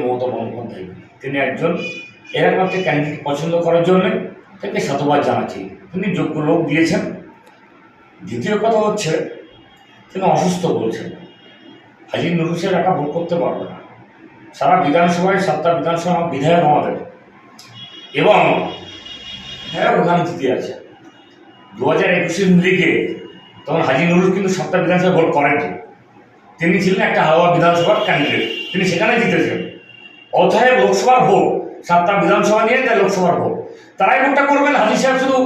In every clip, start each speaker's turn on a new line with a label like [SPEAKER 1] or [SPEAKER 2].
[SPEAKER 1] মমতা বন্দ্যোপাধ্যায়। তিনি একজন এরকম একটা ক্যান্ডিডেট পছন্দ করার জন্য তাকে সাধুবাদ জানাচ্ছি। তিনি যোগ্য লোক দিয়েছেন। দ্বিতীয় কথা হচ্ছে, তিনি অসুস্থ বলছেন। হাজি নুরুসের একা ভোট করতে পারবে না। সারা বিধানসভায় সাতটা বিধানসভা বিধায়ক আমাদের এবং হ্যাঁ ওখানে জিতে আছে। দু হাজার একুশের লিগে তখন হাজি নুরুল কিন্তু সাতটা বিধানসভা ভোট করেননি। তিনি ছিলেন একটা হাওয়া বিধানসভার ক্যান্ডিডেট তিনি সেখানে জিতেছেন। অতএব লোকসভার ভোট, সাতটা বিধানসভা নিয়ে তাই লোকসভার ভোট। তারাই ভোটটা করবেন, হাজি সাহেব শুধু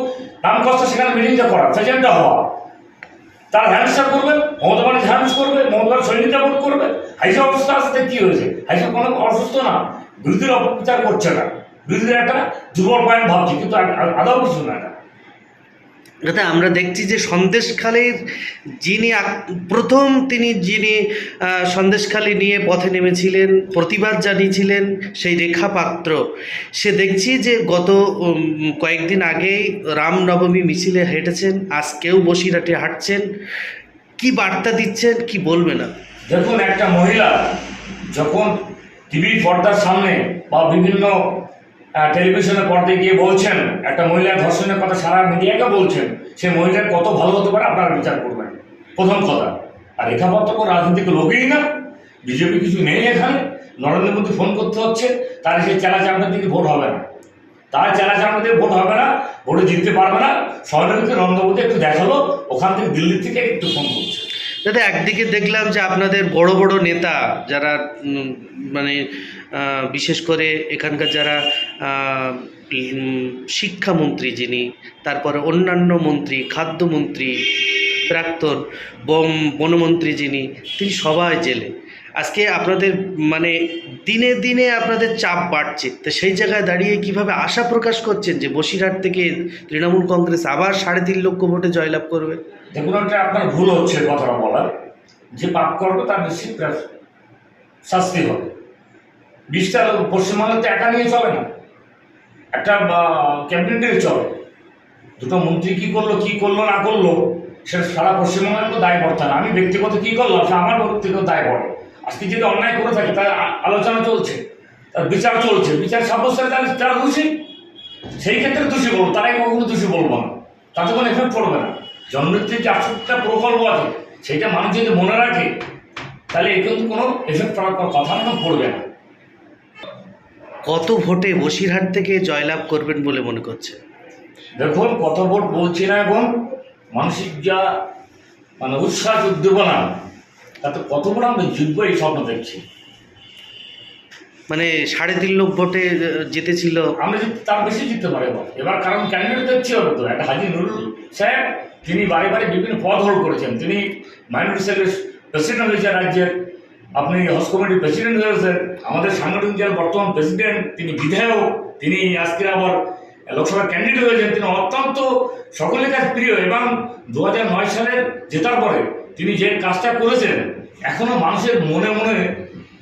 [SPEAKER 1] নাম কষ্ট সেখানে মিটিংটা করা প্রেজেন্টটা হওয়া। তারা হ্যান্ডসাপ করবে মমতা ব্যানার্জি হ্যান্ডস করবে মমতা সৈনিকরা ভোট করবে হাইসা অবস্থা আসতে কি হয়েছে? হাইসা কোনো অসুস্থ না, বিরোধীরা অপপ্রচার করছে না। বিরোধীরা একটা দুর্বল পয়েন্ট ভাবছে, কিন্তু আদৌ কিছু না এটা।
[SPEAKER 2] যাতে আমরা দেখছি যে সন্দেশখালীর যিনি প্রথম তিনি যিনি সন্দেশখালী নিয়ে পথে নেমেছিলেন, প্রতিবাদ জানিয়েছিলেন সেই রেখা পাত্র সে দেখছি যে গত কয়েকদিন আগেই রামনবমী মিছিলে হেঁটেছেন আজকেও বসিরহাটে হাঁটছেন। কি বার্তা দিচ্ছেন, কি বলবে না?
[SPEAKER 1] দেখুন, একটা মহিলা যখন টিভির পর্দার সামনে বা বিভিন্ন টেলিভিশনের পর্দায় গিয়ে বলছেন, একটা মহিলার ধর্ষণের কথা সারা মিডিয়াকে বলছেন, সে মহিলার কত ভালো হতে পারে আপনারা বিচার করবেন। প্রথম কথা। আর রেখাপত্র কোনো রাজনীতিক লোকই না। বিজেপি কিছু নেই এখানে। নরেন্দ্র মোদী ফোন করতে হচ্ছে তার সেই চেলা চামড়া দিকে ভোট হবে না। তার চেলা চামড়া দিয়ে ভোট হবে না, ভোটে জিততে পারবে না। সহযোগিতা নরেন্দ্র মোদী একটু দেখাল, ওখান থেকে দিল্লি থেকে একটু ফোন করছে।
[SPEAKER 2] দাদা, একদিকে দেখলাম যে আপনাদের বড় বড় নেতা যারা মানে বিশেষ করে এখানকার যারা শিক্ষামন্ত্রী যিনি, তারপরে অন্যান্য মন্ত্রী, খাদ্যমন্ত্রী, প্রাক্তন, বন, বনমন্ত্রী যিনি, তিনি সবাই জেলে। আজকে আপনাদের মানে দিনে দিনে আপনাদের চাপ বাড়ছে। তো সেই জায়গায় দাঁড়িয়ে কীভাবে আশা প্রকাশ করছেন যে বসিরহাট থেকে তৃণমূল কংগ্রেস আবার সাড়ে তিন লক্ষ ভোটে জয়লাভ করবে?
[SPEAKER 1] দেখুন একটা আপনার ভুল হচ্ছে কথাটা বলার। যে পাপ করবে তার নিশ্চিত শাস্তি হবে। বিষটা পশ্চিমবঙ্গে তো একা নিয়ে চলে না। একটা ক্যাবিনেটের চলে। দুটো মন্ত্রী কি করল কি করল, না করল সেটা সারা পশ্চিমবঙ্গের তো দায় পড়তে না। আমি ব্যক্তিগত কি করলাম, সে আমার ব্যক্তিগত দায় পড়ে আজকে যদি অন্যায় করে থাকে তার আলোচনা চলছে, তার বিচার চলছে। বিচার সাব্যস্ত তাহলে তারা দোষী। সেই ক্ষেত্রে দোষী বলব, তারাই কখনো দোষী বলব না। তাতে কোনো এফেক্ট পড়বে না। জন্মমৃত্যুর যে আটষট্টিটা প্রকল্প আছে সেইটা মানুষ যদি মনে রাখে তাহলে এ কিন্তু কোনো এফেক্ট পড়ার কোনো কথা না পড়বে না।
[SPEAKER 2] কত ভোটে বসিরহাট থেকে জয়লাভ করবেন বলে মনে করছে
[SPEAKER 1] দেখুন কত ভোট বলছি না এখন মানসিক যা মানে উৎসাহ উদ্দীপনা তাতে কত বড় আমরা জিতবো এই স্বপ্ন দেখছি।
[SPEAKER 2] মানে সাড়ে তিন লক্ষ ভোটে জিতেছিল।
[SPEAKER 1] আমরা যদি তার বেশি জিততে পারি এবার এবার কারণ ক্যান্ডিডেট দেখছি হবে তো একটা হাজি নুরুল সাহেব তিনি বারে বারে বিভিন্ন পদ হোল্ড করেছেন। তিনি মাইনরিটি সেলের প্রেসিডেন্ট হয়েছেন রাজ্যের, আপনি হাউস কমিটির প্রেসিডেন্ট হয়েছেন আমাদের সাংগঠনিক জেলার বর্তমান প্রেসিডেন্ট, তিনি বিধায়ক, তিনি আজকে আবার লোকসভার ক্যান্ডিডেট হয়েছেন তিনি অত্যন্ত সকলের কাছে প্রিয় এবং দু নয় সালের জেতার পরে তিনি যে কাজটা করেছেন, এখনও মানুষের মনে মনে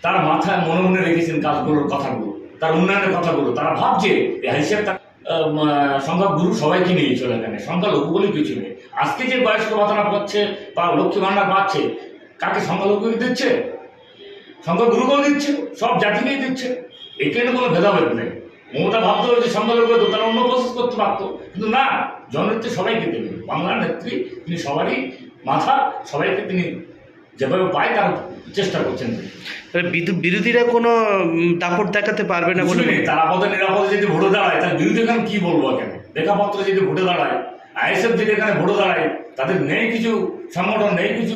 [SPEAKER 1] তার মাথায় মনে মনে রেখেছেন কাজগুলোর কথাগুলো, তার উন্নয়নের কথাগুলো, তারা ভাবছে হিসেবে তার সংখ্যা গুরু সবাইকে নিয়ে চলে এখানে সংখ্যা লঘু বলে কিছু নেই আজকে যে বয়স্ক ভাতাটা পাচ্ছে বা লক্ষ্মী ভাণ্ডার পাচ্ছে, কাকে সংখ্যালঘুকে দিচ্ছে? সংখ্যা সংখ্যাগুরুকেও দিচ্ছে, সব জাতিকেই দিচ্ছে। এখানে কোনো ভেদাভেদ নেই। মমতা ভাবতে হয়েছে সংখ্যালঘু তো তারা অন্য প্রসেস করতে পারতো। কিন্তু না, জননেত্রী সবাইকে দেবে বাংলার নেত্রী, তিনি সবারই মাথা, সবাইকে তিনি যেভাবে পায় তার চেষ্টা করছেন।
[SPEAKER 2] বিরোধীরা কোনো তাপর দাপট দেখাতে পারবে না বলে
[SPEAKER 1] তারা পদে নিরাপদে যদি ভোটে দাঁড়ায় তার বিরোধী এখানে কি বলব এখানে? লেখাপত্র যদি ভোটে দাঁড়ায় আইএসএফ যদি এখানে ভোটে দাঁড়ায় তাদের নেই কিছু সংগঠন নেই কিছু